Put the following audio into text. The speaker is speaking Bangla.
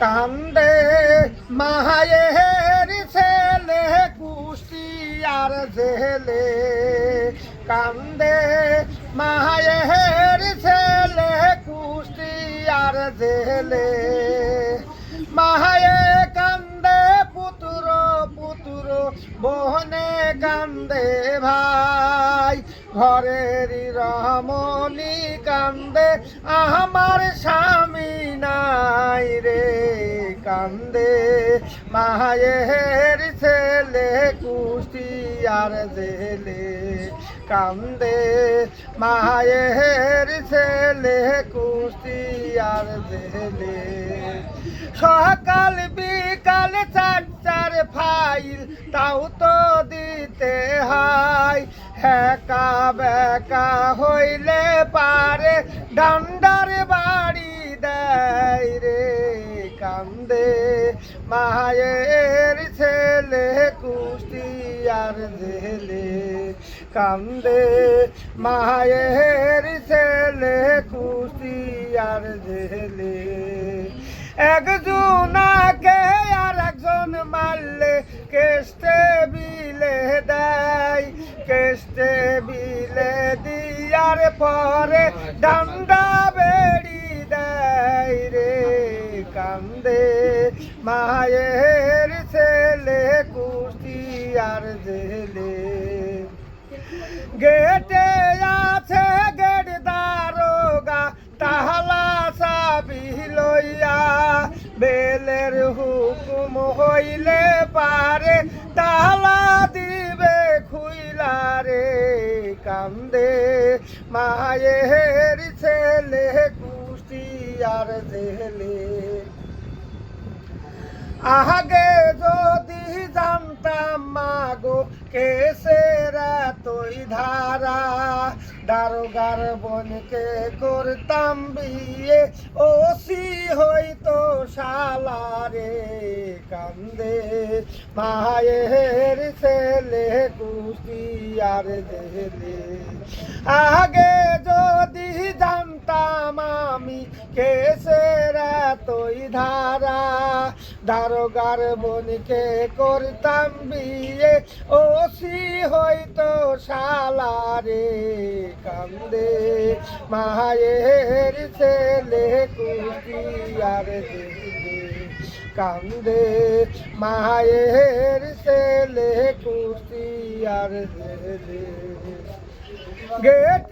কান্দে মায়ের ছেলে কুষ্টিয়ার জেলে। কান্দে মায়ের ছেলে কুষ্টিয়ার জেলে। মায়ে কান্দে, পুতুর পুতুর, বহনে কান্দে ভাই। ঘরের রমণী কান্দে আমার রে কান্দে। মায়ের ছেলে কুষ্টিয়ার জেলে কান্দে। মায়ের ছেলে কুষ্টিয়ার জেলে। সকাল বিকাল চার চার ফাইল তাও তো দিতে হয়। হ্যাকা বেকা হইলে পারে ডান্ডার কান্দে মায়ের ছেলে, কুষ্টিয়ার জেলে কান্দে মায়ের ছেলে, কুষ্টিয়ার জেলে একজনাকে আর একজন মারলে কেষ্টে বিলে দেয়। কেষ্টে বিলে দিয়ার পরে ডান্ডা বেড়ি কান্দে। মায়ের ছেলে কুষ্টিয়ার জেলে। গেটে আছে গেট দারোগা, তাহলা চাবি লইয়া। বেলের হুকুম হইলে পারে, তাহলা দিবে খুইলা রে কান্দে। মায়ের ছেলে কুষ্টিয়ার জেলে। আগে যদি জানতাম মাগো কেসের তুই ধারা, দারোগার বনকে করতাম বিয়ে, ওসি হইতো শালারে কান্দে। মায়ের ছেলে কুষ্টিয়ার জেলে। আগে যদি জানতাম আমি কেসের তুই ধারা। দারোগার বনকে করতাম বিয়ে, ওসি হইতো শালারে কান্দে। মায়ের ছেলে কুষ্টিয়ার জেলে কান্দে। মায়ের ছেলে কুষ্টিয়ার জেলে গেট